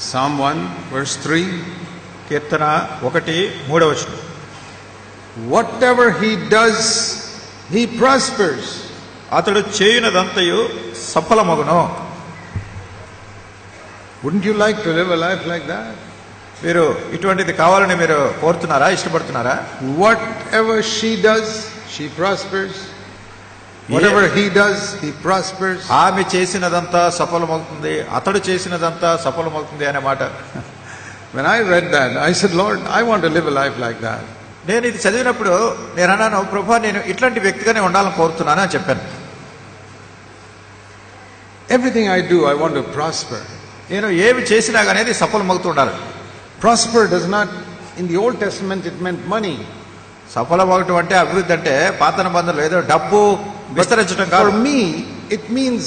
Sam one verse three కీర్తన ఒకటి మూడవచనం whatever he does he prospers అతడు చేయనదంతయు సఫలమగను. Won't you like to live life like that మీరు ఇటువంటిది కావాలని మీరు కోరుతున్నారా ఇష్టపడుతున్నారా? Whatever she does she prospers ఆమె చేసినదంతా సఫలమవుతుంది అతడు చేసినదంతా సఫలమవుతుంది అనే మాట When I read that, I said, Lord, I want to live a life like that. నేను ఇది చదివినప్పుడు నేను అన్నాను ప్రభా నేను ఇట్లాంటి వ్యక్తిగానే ఉండాలని కోరుతున్నాను అని చెప్పాను Everything I do, I want to prosper. నేను ఏమి చేసినా కానీ అది సఫలమవుతూ ఉండాలి Prosper does not, in the Old Testament, it meant money. సఫలమవటం అంటే అభివృద్ధి అంటే పాత నిబంధనలు ఏదో డబ్బు విస్తరించడం For కాదు me, it means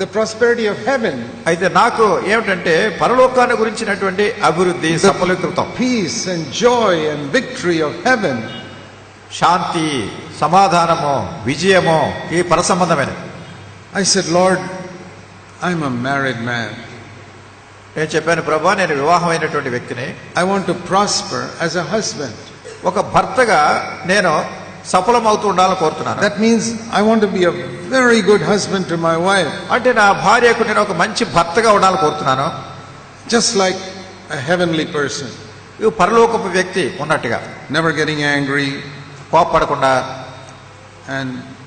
the prosperity of heaven, అయితే నాకు ఏమిటంటే పరలోకాన్ని గురించినటువంటి అభివృద్ధి సఫలీకృతం peace and joy and victory of heaven. శాంతి సమాధానము విజయము ఈ పరసంబంధమైన I said, Lord, I'm a married man. నేను చెప్పాను ప్రభా నేను వివాహమైనటువంటి వ్యక్తిని I want to prosper as a husband. ఒక భర్తగా నేను సఫలం సఫలమవుతూ ఉండాలని కోరుతున్నాను. That means I want be a very good husband to my wife అంటే నా భార్య నేను ఒక మంచి భర్తగా ఉండాలని కోరుతున్నాను. జస్ట్ లైక్ హెవెన్లీ పర్సన్ ఈ పరలోకపు వ్యక్తి ఉన్నట్టుగా. Never getting angry కోపడకుండా and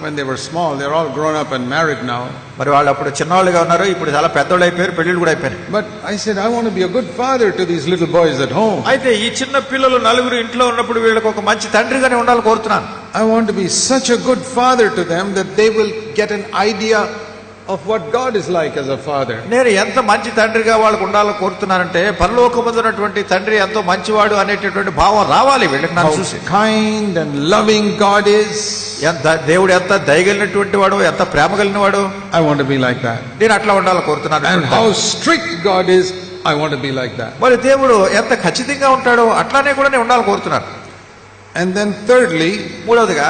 When they were small, they're all grown up and married now. మరి వాళ్ళు అప్పుడు చిన్నవాళ్ళుగా ఉన్నారు ఇప్పుడు చాలా పెద్దోళ్ళు అయిపోయారు పెళ్ళిళ్ళు కూడా అయిపోయినాయి But I said, I want to be a good father to these little boys at home. అయితే ఈ చిన్న పిల్లలు నలుగురు ఇంట్లో ఉన్నప్పుడు వీళ్ళకి ఒక మంచి తండ్రిగానే ఉండాలని కోరుతున్నాను I want to be such a good father to them that they will get an idea of what God is like as a father. నేను ఎంత మంచి తండ్రిగా వాళ్ళకు ఉండాలని కోరుతున్నానంటే పరలోకమందున్నటువంటి తండ్రి ఎంతో మంచివాడు అనేటటువంటి భావం రావాలి వీళ్ళకి How చూసి kind and loving God is. ఎంత దేవుడు ఎంత దయగలిగినటువంటి వాడు ఎంత ప్రేమ కలిగిన వాడు I want to be like that. నేను అట్లా ఉండాలని కోరుతున్నాను And how strict God is, I want to be like that. మరి దేవుడు ఎంత ఖచ్చితంగా ఉంటాడో అట్లానే కూడా నేను ఉండాలని కోరుతున్నాను And then thirdly, మూడవదిగా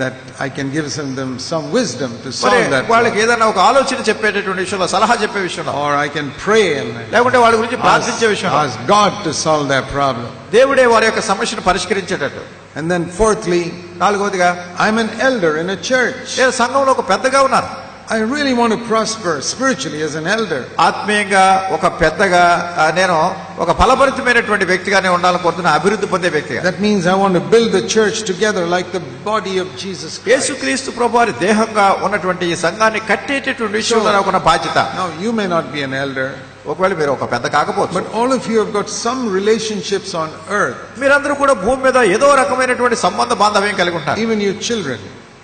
that I can give some, them some wisdom to మరి solve that వాళ్ళకి problem. ఏదైనా ఒక ఆలోచన చెప్పేటటువంటి విషయంలో సలహా చెప్పే విషయంలో Or I can pray and లేకుంటే వాళ్ళ గురించి ask, ప్రార్థించే విషయంలో ask God to solve that problem. దేవుడే వారి యొక్క సమస్యను పరిష్కరించేటట్టు And then fourthly, నాలుగవదిగా I'm an elder in a church. నేను సంఘంలో ఒక పెద్దగా ఉన్నాను I really want to prosper spiritually as an elder. ఆత్మీయంగా ఒక పెద్దగా ఆ, నేను ఒక ఫలభరితమైనటువంటి వ్యక్తిగానే ఉండాలని కోరుతున్నా అభివృద్ధి పొందే వ్యక్తిగా That means I want to build the church together like the body of Jesus Christ. యేసుక్రీస్తు ప్రభు వారి దేహంగా ఉన్నటువంటి ఈ సంఘాన్ని కట్టేటటువంటి విషయంలో నాకు ఉన్న బాధ్యత Now, you may not be an elder, ఒకవేళ మీరు ఒక పెద్ద కాకపోవచ్చు but all of you have got some relationships on earth, మీరందరూ కూడా భూమి మీద ఏదో రకమైనటువంటి సంబంధ బాంధవ్యం కలిగి ఉంటారు even your children.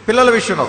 పిల్లల విషయంలో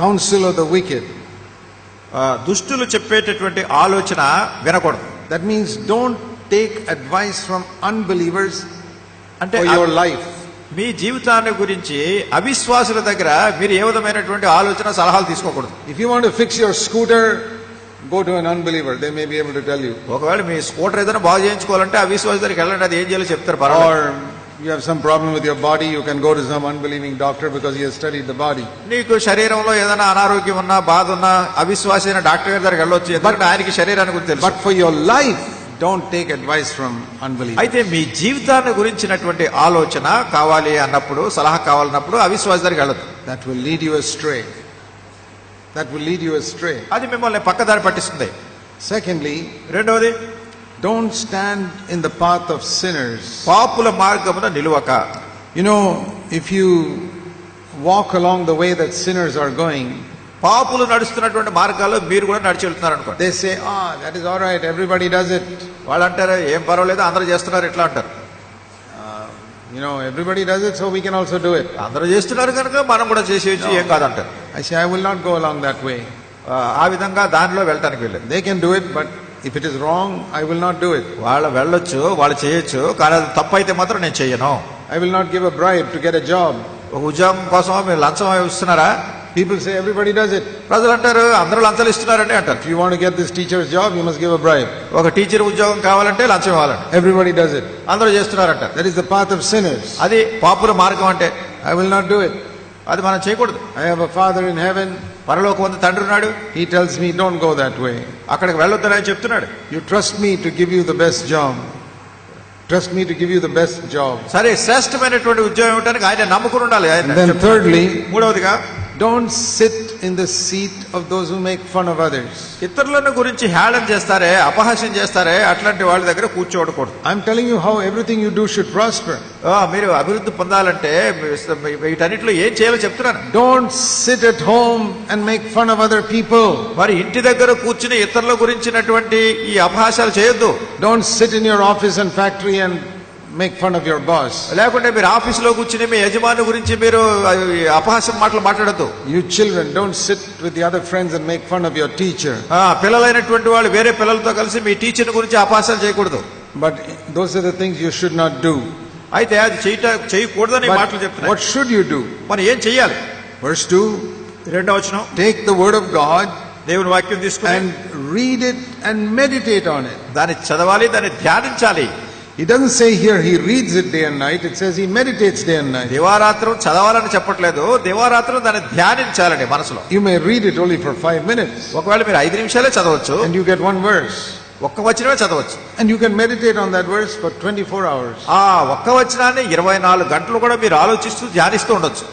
కౌన్సిల్ ఆఫ్ ద వికెడ్ దుష్టులు చెప్పేటటువంటి ఆలోచన వినకూడదు. That means don't take advice from unbelievers అంటే యువర్ లైఫ్ మీ జీవితాన్ని గురించి అవిశ్వాసుల దగ్గర మీరు ఏ విధమైనటువంటి ఆలోచన సలహాలు తీసుకోకూడదు. If you want fix your scooter go to unbeliever they may be able to tell you ఒకవేళ మీ స్కూటర్ ఏదైనా బాగు చేయించుకోవాలంటే అవిశ్వాసుల దగ్గర వెళ్ళండి అది ఏం చేయాలో చెప్తారు You have some problem with your body, you can go to some unbelieving doctor because he has studied the body. నీకు శరీరంలో ఏదైనా అనారోగ్యం ఉన్నా బాధ ఉన్నా అవిశ్వాస అయిన డాక్టర్ గారి దగ్గరికి వెళ్ళొచ్చు ఎందుకంటే ఆయనకి శరీరాన్ని గురించి తెలుసు But for your life, don't take advice from unbelievers. అయితే మీ జీవితాన్ని గురించినటువంటి ఆలోచన కావాలి అన్నప్పుడు సలహా కావాలన్నప్పుడు అవిశ్వాస దగ్గరికి వెళ్ళదు That will lead you astray. That will lead you astray. అది మిమ్మల్ని పక్కదారి పట్టిస్తుంది Secondly, రెండవది don't stand in the path of sinners. పాపుల మార్గమున నిలువక You know, if you walk along the way that sinners are going, పాపులు నడుస్తున్నటువంటి మార్గాల్లో మీరు కూడా నడిచి వెళ్తున్నారు అనుకోండి they say, ah, that is all right, everybody does it. వాళ్ళు అంటారు ఏం పర్వాలేదు అందరూ చేస్తున్నారు ఇట్లా అంటారు You know, everybody does it, so we can also do it. అందరూ చేస్తున్నారు కనుక మనం కూడా చేసేయచ్చు ఏం కాదంటారు I say, I will not go along that way. ఆ, ఆ విధంగా దానిలో వెళ్ళటానికి వెళ్ళలేదు They can do it, but if it is wrong, I will not do it. వాళ్ళు వెళ్ళొచ్చు వాళ్ళు చేయొచ్చు కానీ అది తప్పు అయితే మాత్రం నేను చెయ్యను I will not give a bribe to get a job. ఒక ఉద్యోగం కోసం మీరు లంచం ఇస్తున్నారా People say everybody does it. ప్రజలు అంటారు అందరూ లంచాలు ఇస్తున్నారండి అంటారు want to get this teacher's job, you must give a bribe. ఒక టీచర్ ఉద్యోగం కావాలంటే లంచం ఇవ్వాలండి Everybody does it. అందరూ చేస్తున్నారంట That is the path of sinners. అది పాపుల మార్గం అంటే I will not do it. అది మనం చేయకూడదు I have a father in heaven. పరలోక వంద తండ్రి ఉన్నాడు He tells me, don't go that way. అక్కడికి వెళ్ళొద్దని ఆయన చెప్తున్నాడు You trust me to give you the best job. Trust me to give you the best job. సరే శ్రేష్టమైనటువంటి ఉద్యోగం ఇవ్వడానికి ఆయన నమ్ముకుని ఉండాలి ఆయన thirdly, మూడవదిగా don't sit in the seat of those who make fun of others. ఇతరులను గురించి హేళన చేస్తారే అపహాస్యం చేస్తారే అట్లాంటి వాళ్ళ దగ్గర కూర్చోవడకూడదు I'm telling you how everything you do should prosper. ఆ, మీరు అభివృద్ధి పొందాలంటే వీటన్నిటిలో ఏం చేయాలో చెప్తున్నాను Don't sit at home and make fun of other people. మరి ఇంటి దగ్గర కూర్చుని ఇతరుల గురించినటువంటి ఈ అపహాస్యాలు చేయొద్దు Don't sit in your office and factory and make fun of your boss. లేకుంటే మీరు ఆఫీసులో కూర్చుని మీ యజమాని గురించి మీరు ఆ, ఈ అపహాస్యం మాటలు మాట్లాడద్దు You children, don't sit with the other friends and make fun of your teacher. పిల్లలైనటువంటి వాళ్ళు వేరే పిల్లలతో కలిసి మీ టీచర్ గురించి అపహాస్యాలు చేయకూడదు But those are the things you should not do. అయితే అది చేయట చేయకూడదని మాటలు చెప్తున్నాయి what should you do? మనం ఏం చెయ్యాలి Verse 2 రెండో వచనం Take the word of God దేవుని వాక్యం తీసుకుని and read it and meditate on it. దాన్ని చదవాలి దాన్ని ధ్యానించాలి He doesn't say here he reads it day and night, it says he meditates day and night. దివారాత్రం చదవాలని చెప్పట్లేదు దివారాత్రం దాన్ని ధ్యానించాలండి మనసులో You may read it only for five minutes ఒకవేళ మీరు ఐదు నిమిషాలే చదవచ్చు and you get one verse. ఒక్క వచనమే చదవచ్చు And you can meditate on that verse for 24 hours. ఆ ఒక్క వచనాన్ని ఇరవై నాలుగు గంటలు కూడా మీరు ఆలోచిస్తూ ధ్యానిస్తూ ఉండొచ్చు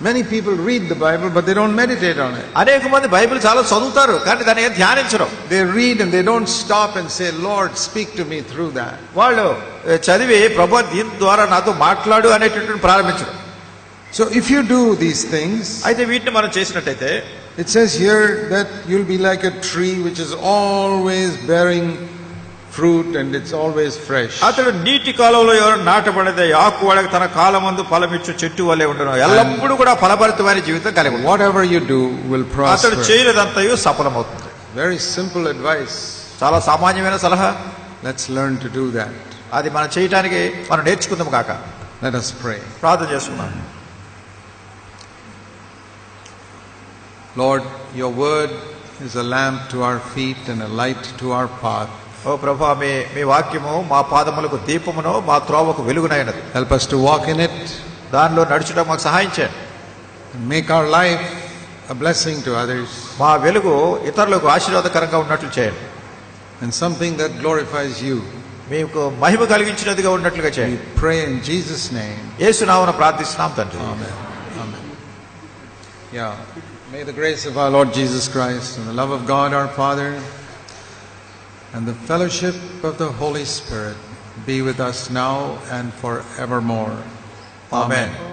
Many people read the Bible, but they don't meditate on it. అనేక మంది బైబిల్ చాలా చదువుతారు కానీ దాన్ని ఏం ధ్యానించరు They read and they don't stop and say, Lord, speak to me through that. వాళ్ళు ఏ, చదివి ప్రభు దీని ద్వారా నాతో మాట్లాడు అనేటటువంటి ప్రారంభించరు So if you do these things, అయితే వీటిని మనం చేసినట్టయితే it says here that you'll be like a tree which is always bearing fruit and it's always fresh. అతడు నీటి కాలంలో ఎవరు నాటబడితే ఆకు వాడక తన కాలమందు ఫలమిచ్చు చెట్టు వల్లే ఉండను ఎల్లప్పుడూ కూడా ఫలభరితమైన జీవితం కలిగి ఉంటాడు. Whatever you do will అతడు prosper. చేయలేదంతయు సఫలమవుతుంది Very simple advice. చాలా సామాన్యమైన సలహా Let's learn to do that. అది మనం చేయటానికి మనం నేర్చుకుందాం కాక Let us pray. ప్రార్థన చేసుకున్నాం Lord, your word is a lamp to our feet and a light to our path. oh ప్రభా మీ మీ వాక్యము మా పాదములకు దీపమును మా త్రోవకు వెలుగునైనది. Help us to walk in it దానిలో నడుచుట మాకు సహాయం చేయండి. Make our life a blessing to others మా వెలుగు ఇతరులకు ఆశీర్వాదకరంగా ఉన్నట్లు చేయండి. And something that glorifies you మీకు మహిమ కలిగించినదిగా ఉన్నట్లుగా చేయండి. ప్రే ఇన్ జీసస్ నేమ్ యేసునామన ప్రార్థిస్తున్నాం తండ్రి. Amen yeah may the grace of our Lord Jesus Christ and the love of God our Father and the fellowship of the Holy Spirit be with us now and forevermore. Amen. Amen.